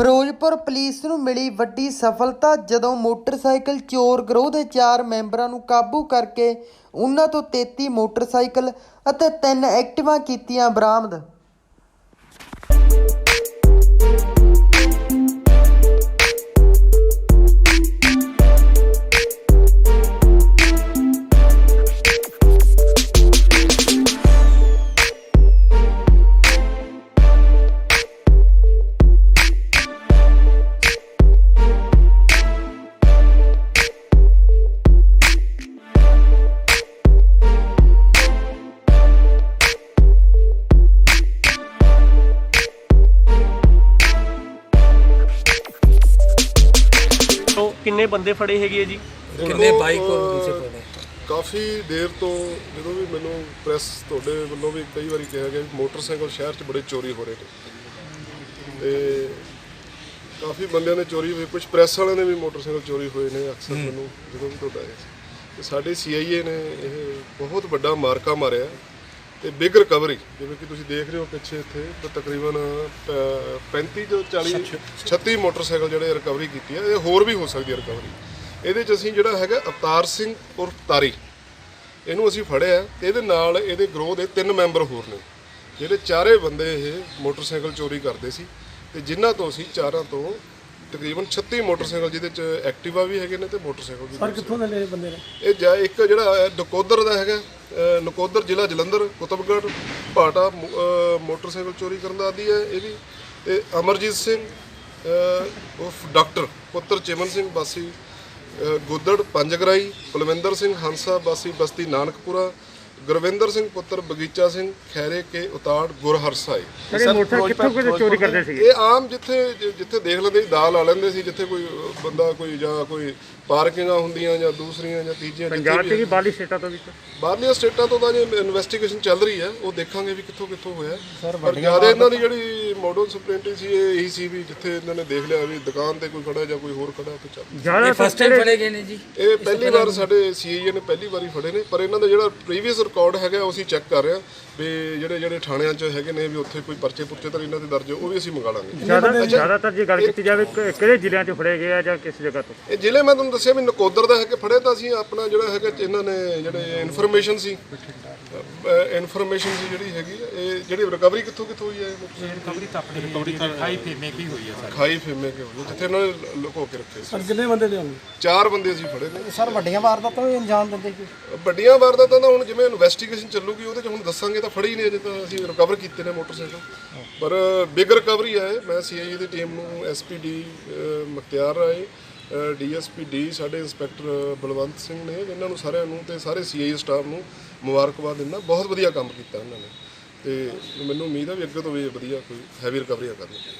Firozpur police ਨੂੰ ਮਿਲੀ ਵੱਡੀ ਸਫਲਤਾ ਜਦੋਂ ਮੋਟਰਸਾਈਕਲ ਚੋਰ ਗਰੋਹ ਦੇ ਚਾਰ ਮੈਂਬਰਾਂ ਨੂੰ ਕਾਬੂ ਕਰਕੇ ਉਹਨਾਂ ਤੋਂ 33 ਮੋਟਰਸਾਈਕਲ ਅਤੇ ਤਿੰਨ ਐਕਟਿਵਾ ਕੀਤੀਆਂ ਬਰਾਮਦ। ਕਿੰਨੇ ਬੰਦੇ ਫੜੇ ਹੈਗੇ ਆ ਜੀ? ਕਿੰਨੇ ਬਾਈਕ ਔਰ ਦੂਸਰੇ ਪੜੇ ਕਾਫੀ ਦੇਰ ਤੋਂ ਜਦੋਂ ਵੀ ਮੈਨੂੰ ਪ੍ਰੈਸ ਤੁਹਾਡੇ ਵੱਲੋਂ ਵੀ ਕਈ ਵਾਰੀ ਕਿਹਾ ਗਿਆ ਵੀ ਮੋਟਰਸਾਈਕਲ ਸ਼ਹਿਰ 'ਚ ਬੜੇ ਚੋਰੀ ਹੋ ਰਹੇ ਨੇ। ਤੇ ਕਾਫੀ ਬੰਦਿਆਂ ਨੇ ਚੋਰੀ ਹੋਈ ਕੁਝ ਪ੍ਰੈਸ ਵਾਲਿਆਂ ਨੇ ਵੀ ਮੋਟਰਸਾਈਕਲ ਚੋਰੀ ਹੋਏ ਨੇ ਅਕਸਰ ਮੈਨੂੰ ਜਦੋਂ ਵੀ ਤੁਹਾਡਾ ਆਇਆ। ਸੀ ਤੇ ਸਾਡੇ ਸੀਆਈਏ ਨੇ ਇਹ ਬਹੁਤ ਵੱਡਾ ਮਾਰਕਾ ਮਾਰਿਆ। ਤੇ ਬਿਗ ਰਿਕਵਰੀ ਜਿਵੇਂ ਕਿ ਤੁਸੀਂ ਦੇਖ ਰਹੇ ਹੋ ਪਿੱਛੇ ਇੱਥੇ ਤਾਂ ਤਕਰੀਬਨ ਪ- 35 ਤੋਂ 40 36 ਮੋਟਰਸਾਈਕਲ ਜਿਹੜੇ ਰਿਕਵਰੀ ਕੀਤੀ ਹੈ ਇਹ ਹੋਰ ਵੀ ਹੋ ਸਕਦੀ ਹੈ ਰਿਕਵਰੀ ਇਹਦੇ ਚ ਅਸੀਂ ਜਿਹੜਾ ਹੈਗਾ ਅਵਤਾਰ ਸਿੰਘ ਉਰਫ ਤਾਰੀ। ਇਹਨੂੰ ਅਸੀਂ ਫੜਿਆ। ਤੇ ਇਹਦੇ ਨਾਲ ਇਹਦੇ ਗਰੋਹ ਦੇ ਤਿੰਨ ਮੈਂਬਰ ਹੋਰ ਨੇ। ਜਿਹੜੇ ਚਾਰੇ ਬੰਦੇ ਇਹ ਮੋਟਰਸਾਈਕਲ ਚੋਰੀ ਕਰਦੇ ਸੀ। ਤੇ ਜਿਨ੍ਹਾਂ ਤੋਂ ਅਸੀਂ ਚਾਰਾਂ ਤੋਂ ਤਕਰੀਬਨ 36 ਮੋਟਰਸਾਈਕਲ ਜਿਹਦੇ ਚ ਐਕਟਿਵਾ ਵੀ ਹੈਗੇ ਨੇ ਤੇ ਮੋਟਰਸਾਈਕਲ ਵੀ ਸਰ ਕਿੱਥੋਂ ਦੇ ਲਏ ਬੰਦੇ ਨੇ? ਇਹ ਜਾ ਇੱਕ ਜਿਹੜਾ ਨਕੋਦਰ ਦਾ ਹੈਗਾ। ਅਹ ਨਕੋਦਰ ਜ਼ਿਲ੍ਹਾ ਜਲੰਧਰ ਕੁਤਬਗੜ੍ਹ ਭਾਟਾ ਮੋ- ਅਹ ਮੋਟਰਸਾਈਕਲ ਚੋਰੀ ਕਰਨ ਦਾ ਆਦੀ ਹੈ ਇਹ ਵੀ। ਤੇ ਅਮਰਜੀਤ ਸਿੰਘ ਉਰਫ ਡਾਕਟਰ ਪੁੱਤਰ ਚਿਮਨ ਸਿੰਘ ਬਾਸੀ ਅਹ ਗੁੱਦੜ ਪੰਜਗਰਾਈ ਕੁਲਵਿੰਦਰ ਸਿੰਘ ਹੰਸਾ ਬਾਸੀ ਬਸਤੀ ਨਾਨਕਪੁਰਾ ਗੁਰਵਿੰਦਰ ਸਿੰਘ ਪੁੱਤਰ ਬਗੀਚਾ ਸਿੰਘ ਖੈਰੇ ਕੇ ਉਤਾੜ ਗੁਰਹਰਸਾਈ ਜਿਹੜੇ ਮੋਟਰ ਕਿੱਥੋਂ ਕਿਤੇ ਚੋਰੀ ਕਰਦੇ ਸੀ ਇਹ ਆਮ ਜਿੱਥੇ ਜਿੱਥੇ ਦੇਖ ਲੈਂਦੇ ਸੀ ਦਾਲ ਲਾ ਲੈਂਦੇ ਸੀ ਜਿੱਥੇ ਕੋਈ ਬੰਦਾ ਕੋਈ ਜਾਂ ਕੋਈ ਪਾਰਕਿੰਗਾਂ ਹੁੰਦੀਆਂ ਜਾਂ ਦੂਸਰੀਆਂ ਜਾਂ ਤੀਜੀਆਂ ਜਿੱਥੇ ਪੰਜਾਬ ਤੇ ਵੀ ਬਾਲੀ ਸਟੇਟਾਂ ਤੋਂ ਵੀ ਬਾਹਰਲੀਆਂ ਸਟੇਟਾਂ ਤੋਂ ਤਾਂ ਜੇ ਇਨਵੈਸਟੀਗੇਸ਼ਨ ਚੱਲ ਰਹੀ ਹੈ ਉਹ ਦੇਖਾਂਗੇ ਵੀ ਕਿੱਥੋਂ ਕਿੱਥੋਂ ਹੋਇਆ। ਪਰ ਜ਼ਿਆਦਾ ਇਹਨਾਂ ਦੀ ਜਿਹੜੀ ਮੋਡਲ ਸਪ੍ਰਿੰਟ ਸੀ ਇਹ ਇਹੀ ਸੀ ਵੀ ਜਿੱਥੇ ਇਹਨਾਂ ਨੇ ਦੇਖ ਲਿਆ ਵੀ ਦੁਕਾਨ ਤੇ ਕੋਈ ਖੜਾ ਜਾਂ ਕੋਈ ਹੋਰ ਖੜਾ ਉੱਥੇ ਚੱਲ ਜ਼ਿਆਦਾ ਇਹ ਫਸਟ ਟਾਈਮ ਫੜੇ ਗਏ ਨੇ ਜੀ। ਇਹ ਪਹਿਲੀ ਵਾਰ ਸਾਡੇ ਸੀਆਈਏ ਨੇ ਪਹਿਲੀ ਵਾਰੀ ਫੜੇ ਨੇ ਪਰ ਇਹਨਾਂ ਦਾ ਜਿਹੜਾ ਪ੍ਰੀਵੀਅਸ ਰਿਕਾਰਡ ਹੈਗਾ ਉਹ ਅਸੀਂ ਚੈੱਕ ਕਰ ਰਹੇ ਹਾਂ। ਵੀ ਜਿਹੜੇ ਜਿਹੜੇ ਥਾਣਿਆਂ 'ਚ ਹੈਗੇ ਨੇ ਵੀ ਉੱਥੇ ਕੋਈ ਪਰਚੇ ਪੁਰਚੇ ਤਾਂ ਇਹਨਾਂ ਦੇ ਦਰਜ ਉਹ ਵੀ ਅਸੀਂ ਮੰਗਾ ਲਾਂਗੇ। ਜ਼ਿਆਦਾ ਜ਼ਿਆਦਾਤਰ ਜੇ ਗੱਲ ਕੀਤੀ ਜਾਵੇ ਕਿ- ਕਿਹੜੇ ਜ਼ਿਲ੍ਹਿਆਂ 'ਚ ਫੜੇ ਗਏ ਆ ਜਾਂ ਕਿਸ ਜਗ੍ਹਾ ਤੋਂ? ਇਹ ਜ਼ਿਲ੍ਹੇ ਮੈਂ ਤੁਹਾਨੂੰ ਦੱਸਿਆ ਵੀ ਨਕੋਦਰ ਦਾ ਹੈ ਕਿ ਫੜੇ ਤਾਂ ਅਸੀਂ ਆਪਣਾ ਜਿਹੜਾ ਹੈਗਾ ਇਹਨਾਂ ਨੇ ਜਿਹੜੇ ਇਨਫੋਰਮੇਸ਼ਨ ਸੀ ਇਨਫੋਰਮੇਸ਼ਨ ਸੀ ਜਿਹੜੀ ਹੈਗੀ ਇਹ ਜਿਹੜੀ ਰਿਕਵਰੀ ਕਿੱਥੋਂ ਕਿੱਥੋਂ ਹੋਈ ਹੈ ਰਿਕਵਰੀ ਤਾਂ ਆਪਣੀ ਰਿਕਵਰੀ ਖਾਈ ਫੇਮੇ ਕੀ ਹੋਈ ਹੈ ਖਾਈ ਫੇਮੇ ਕੀ ਹੋਈ ਜਿੱਥੇ ਇਹਨਾਂ ਨੇ ਲੁਕੋ ਕੇ ਰੱਖੇ ਸੀ। ਸਰ ਕਿੰਨੇ ਬੰਦੇ ਦੇ ਹੋਣਗੇ ਚਾਰ ਬੰਦੇ ਅਸੀਂ ਫੜੇ ਨੇ। ਸਰ ਵੱਡੀਆਂ ਵਾਰਦਾਤਾਂ ਨੂੰ ਵੀ ਅੰਜਾਮ ਦਿੰਦੇ ਕਿ ਵੱਡੀਆਂ ਵਾਰਦਾਤਾਂ ਤਾਂ ਹੁਣ ਜਿਵੇਂ ਇਨਵੈਸਟੀਗੇਸ਼ਨ ਚੱਲੂਗੀ ਉਹਦੇ ਚ ਹੁਣ ਦੱਸਾਂਗੇ ਤਾਂ ਫੜੀ ਹੀ ਨਹੀਂ ਅਜੇ ਤਾਂ ਅਸੀਂ ਰਿਕਵਰ ਕੀਤੇ ਨੇ ਮੋਟਰਸਾਈਕਲ। ਪਰ ਬਿਗ ਰਿਕਵਰੀ ਹੈ ਮੈਂ ਸੀਆਈਏ ਦੀ ਟੀਮ ਨੂੰ SPD Makhtiar Rai DSP D ਸਾਡੇ ਇੰਸਪੈਕਟਰ ਬਲਵੰਤ ਸਿੰਘ ਨੇ ਇਹਨਾਂ ਨੂੰ ਸਾਰਿਆਂ ਨੂੰ ਤੇ ਸਾਰੇ ਸੀਆਈਏ ਸਟਾਫ ਨੂੰ ਮੁਬਾਰਕਬਾਦ ਦਿੰਦਾ। ਬਹੁਤ ਵਧੀਆ ਕੰਮ ਕੀਤਾ ਇਹਨਾਂ ਨੇ। ਤੇ ਮੈਨੂੰ ਉਮੀਦ ਹੈ ਵੀ ਅੱਗੇ ਤੋਂ ਵੀ ਵਧੀਆ ਕੋਈ ਹੈਵੀ ਰਿਕਵਰੀਆਂ ਕਰਨਗੇ।